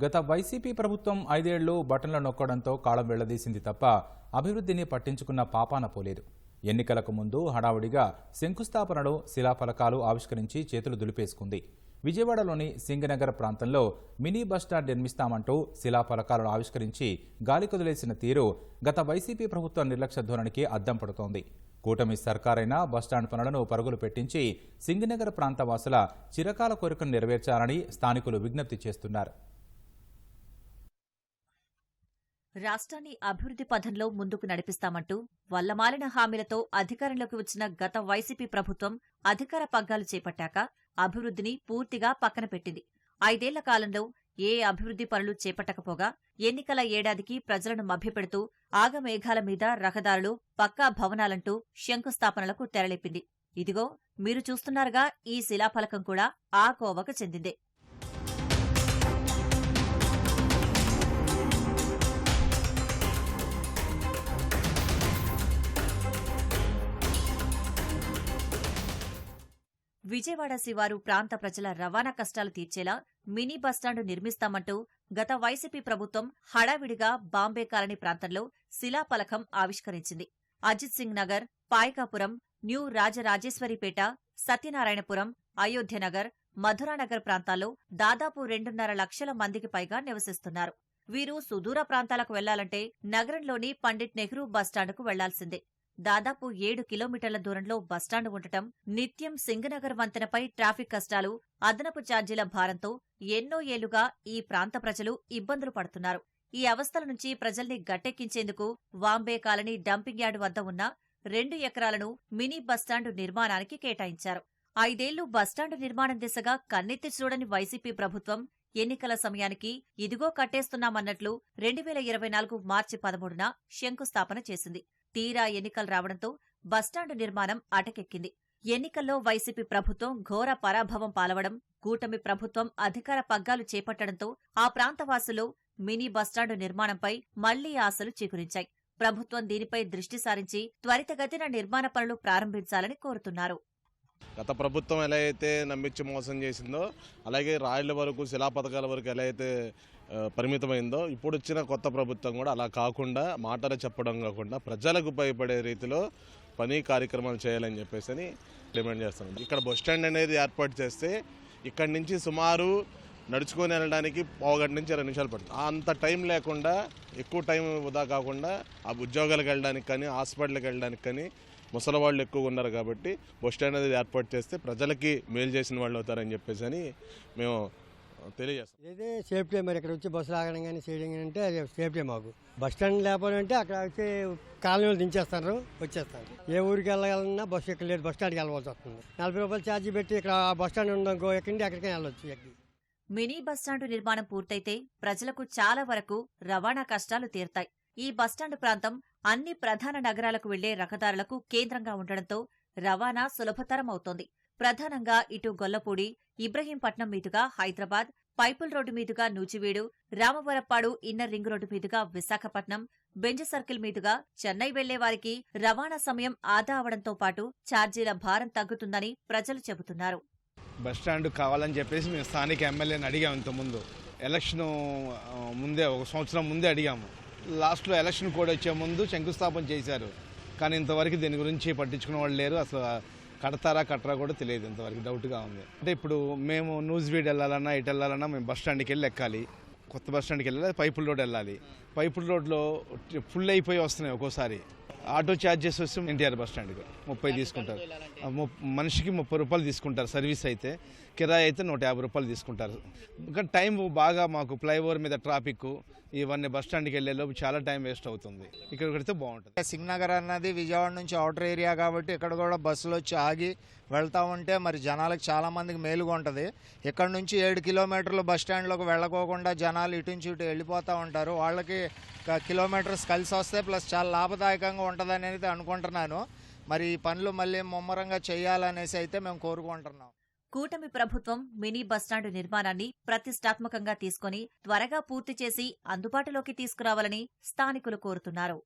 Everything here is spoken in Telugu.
గత వైసీపీ ప్రభుత్వం ఐదేళ్ళు బటన్లు నొక్కడంతో కాలం వెళ్ళదీసింది తప్ప అభివృద్ధిని పట్టించుకున్న పాపాన పోలేదు. ఎన్నికలకు ముందు హడావుడిగా శంకుస్థాపనలు శిలాఫలకాలు ఆవిష్కరించి చేతులు దులిపేసుకుంది. విజయవాడలోని సింగనగర్ ప్రాంతంలో మినీ బస్టాండ్ నిర్మిస్తామంటూ శిలాఫలకాలను ఆవిష్కరించి గాలికొదిలేసిన తీరు గత వైసీపీ ప్రభుత్వ నిర్లక్ష్య ధోరణికి అద్దం పడుతోంది. కూటమి సర్కారైన బస్టాండ్ పనులను పరుగులు పెట్టించి సింగనగర్ ప్రాంత వాసుల చిరకాల కోరికను నెరవేర్చాలని స్థానికులు విజ్ఞప్తి చేస్తున్నారు. రాష్ట్రాన్ని అభివృద్ధి పథంలో ముందుకు నడిపిస్తామంటూ వల్లమాలిన హామీలతో అధికారంలోకి వచ్చిన గత వైసీపీ ప్రభుత్వం అధికార పగ్గాలు చేపట్టాక అభివృద్ధిని పూర్తిగా పక్కన పెట్టింది. ఐదేళ్ళ కాలంలో ఏ అభివృద్ధి పనులు చేపట్టకపోగా ఎన్నికల ఏడాదికి ప్రజలను మభ్యపెడుతూ ఆగమేఘాల మీద రహదారులు పక్కా భవనాలంటూ శంకుస్థాపనలకు తెరలేపింది. ఇదిగో మీరు చూస్తున్నారుగా ఈ శిలాఫలకం కూడా ఆ కోవకు చెందిందే. విజయవాడ శివారు ప్రాంత ప్రజల రవాణా కష్టాలు తీర్చేలా మినీ బస్టాండు నిర్మిస్తామంటూ గత వైసీపీ ప్రభుత్వం హడావిడిగా బాంబే కాలనీ ప్రాంతంలో శిలాఫలకం ఆవిష్కరించింది. అజిత్ సింగ్ నగర్ పాయకాపురం న్యూ రాజరాజేశ్వరిపేట సత్యనారాయణపురం అయోధ్యనగర్ మధురానగర్ ప్రాంతాల్లో దాదాపు రెండున్నర లక్షల మందికి పైగా నివసిస్తున్నారు. వీరు సుదూర ప్రాంతాలకు వెళ్ళాలంటే నగరంలోని పండిట్ నెహ్రూ బస్టాండ్కు వెళ్ళాల్సిందే. దాదాపు ఏడు కిలోమీటర్ల దూరంలో బస్టాండ్ ఉండటం నిత్యం సింగనగర్ వంతెనపై ట్రాఫిక్ కష్టాలు అదనపు ఛార్జీల భారంతో ఎన్నో ఏళ్ళుగా ఈ ప్రాంత ప్రజలు ఇబ్బందులు పడుతున్నారు. ఈ అవస్థల నుంచి ప్రజల్ని గట్టెక్కించేందుకు వాంబే కాలనీ డంపింగ్ యార్డ్ వద్ద ఉన్న రెండు ఎకరాలను మినీ బస్టాండు నిర్మాణానికి కేటాయించారు. ఐదేళ్ళు బస్టాండు నిర్మాణం దిశగా కన్నెత్తి చూడని వైసీపీ ప్రభుత్వం ఎన్నికల సమయానికి ఇదిగో కట్టేస్తున్నామన్నట్లు రెండు వేల ఇరవై నాలుగు మార్చి పదమూడున శంకుస్థాపన చేసింది. తీరా ఎన్నికలు రావడంతో బస్టాండు నిర్మాణం అటకెక్కింది. ఎన్నికల్లో వైసీపీ ప్రభుత్వం ఘోర పరాభవం పాలవడం కూటమి ప్రభుత్వం అధికార పగ్గాలు చేపట్టడంతో ఆ ప్రాంతవాసులు మినీ బస్టాండు నిర్మాణంపై మళ్ళీ ఆశలు చిగురించాయి ప్రభుత్వం దీనిపై దృష్టి సారించి త్వరితగతిన నిర్మాణ పనులు ప్రారంభించాలని కోరుతున్నారు. గత ప్రభుత్వం ఎలా అయితే నమ్మించి మోసం చేసిందో అలాగే రాయిల వరకు శిలా పథకాల వరకు ఎలా అయితే పరిమితమైందో ఇప్పుడు వచ్చిన కొత్త ప్రభుత్వం కూడా అలా కాకుండా మాటలు చెప్పడం కాకుండా ప్రజలకు ఉపయోగపడే రీతిలో పని కార్యక్రమాలు చేయాలని చెప్పేసి అని డిమాండ్ చేస్తున్నాం. ఇక్కడ బస్ స్టాండ్ అనేది ఏర్పాటు చేస్తే ఇక్కడి నుంచి సుమారు నడుచుకొని వెళ్ళడానికి పావుగంట నుంచి ఇరవై నిమిషాలు పడుతుంది. అంత టైం లేకుండా ఎక్కువ టైం వృధా కాకుండా ఆ ఉద్యోగాలకు వెళ్ళడానికి కానీ హాస్పిటల్కి వెళ్ళడానికి కానీ ముసలి వాళ్ళు ఎక్కువగా ఉన్నారు కాబట్టి బస్ స్టాండ్ అనేది ఏర్పాటు చేస్తే ప్రజలకి మేలు చేసిన వాళ్ళు అవుతారని చెప్పేసి అని మేము తెలియజేస్తాం. ఇదే సేఫ్టీ మరి ఇక్కడ వచ్చి బస్సులు ఆగడం కానీ చేయడం కానీ అంటే అది సేఫ్టీ మాకు. బస్ స్టాండ్ లేకపోతే అక్కడ వచ్చి కాలనీలు దించేస్తారు వచ్చేస్తారు. ఏ ఊరికి వెళ్ళాలన్నా బస్సు ఇక్కడ లేదు బస్ స్టాండ్కి వెళ్ళవలసి వస్తుంది. నలభై రూపాయలు ఛార్జీ పెట్టి ఇక్కడ బస్ స్టాండ్ ఉందనుకో ఎక్కడి నుంచి ఎక్కడికైనా వెళ్ళొచ్చు ఎక్కి. మినీ బస్టాండు నిర్మాణం పూర్తయితే ప్రజలకు చాలా వరకు రవాణా కష్టాలు తీరతాయి. ఈ బస్టాండు ప్రాంతం అన్ని ప్రధాన నగరాలకు వెళ్ళే రహదారులకు కేంద్రంగా ఉండడంతో రవాణా సులభతరం అవుతోంది. ప్రధానంగా ఇటు గొల్లపూడి ఇబ్రహీంపట్నం మీదుగా హైదరాబాద్ పైపుల్ రోడ్డు మీదుగా Nuzvid Ramavarappadu inner ring road మీదుగా విశాఖపట్నం బెంజ్ సర్కిల్ మీదుగా చెన్నై వెళ్ళే వారికి రవాణా సమయం ఆదా అవడంతో పాటు ఛార్జీల భారం తగ్గుతుందని ప్రజలు చెబుతున్నారు. బస్ స్టాండ్ కావాలని చెప్పేసి మేము స్థానిక ఎమ్మెల్యేని అడిగాము ఇంతకుముందు. ఎలక్షన్ ముందే ఒక సంవత్సరం ముందే అడిగాము. లాస్ట్లో ఎలక్షన్ కోడ్ వచ్చే ముందు శంకుస్థాపన చేశారు. కానీ ఇంతవరకు దీని గురించి పట్టించుకునే వాళ్ళు లేరు. అసలు కడతారా కట్టరా కూడా తెలియదు ఇంతవరకు. డౌట్గా ఉంది. అంటే ఇప్పుడు మేము న్యూస్ వీడ్ వెళ్ళాలన్నా ఇటు వెళ్ళాలన్నా మేము బస్ స్టాండ్కి వెళ్ళి ఎక్కాలి. కొత్త బస్ స్టాండ్కి వెళ్ళాలి పైపుల్ రోడ్ వెళ్ళాలి. పైపుల్ రోడ్లో ఫుల్ అయిపోయి వస్తున్నాయి ఒక్కోసారి. ఆటో ఛార్జెస్ వస్తే ఎన్టీఆర్ బస్ స్టాండ్కి ముప్పై తీసుకుంటారు. మనిషికి ముప్పై రూపాయలు తీసుకుంటారు సర్వీస్ అయితే. కిరాయి అయితే నూట యాభై రూపాయలు తీసుకుంటారు. ఇంకా టైం బాగా మాకు ఫ్లైఓవర్ మీద ట్రాఫిక్ ఇవన్నీ బస్ స్టాండ్కి వెళ్ళేలోపు చాలా టైం వేస్ట్ అవుతుంది. ఇక్కడ పెడితే బాగుంటుంది. సింగ్ నగర్ అన్నది విజయవాడ నుంచి అవుటర్ ఏరియా కాబట్టి ఇక్కడ కూడా బస్సులు వచ్చి ఆగి వెళ్తా ఉంటే మరి జనాలకు చాలా మందికి మేలుగా ఉంటుంది. ఇక్కడ నుంచి ఏడు కిలోమీటర్లు బస్ స్టాండ్లోకి వెళ్ళకోకుండా జనాలు ఇటు నుంచి ఇటు వెళ్ళిపోతూ ఉంటారు. వాళ్ళకి కిలోమీటర్స్ కలిసి వస్తే ప్లస్ చాలా లాభదాయకంగా ఉంటుందని అయితే అనుకుంటున్నాను. మరి ఈ పనులు మళ్ళీ ముమ్మరంగా చేయాలనేసి అయితే మేము కోరుకుంటున్నాం. కూటమి ప్రభుత్వం మినీ బస్టాండు నిర్మాణాన్ని ప్రతిష్టాత్మకంగా తీసుకొని త్వరగా పూర్తి చేసి అందుబాటులోకి తీసుకురావాలని స్థానికులు కోరుతున్నారు.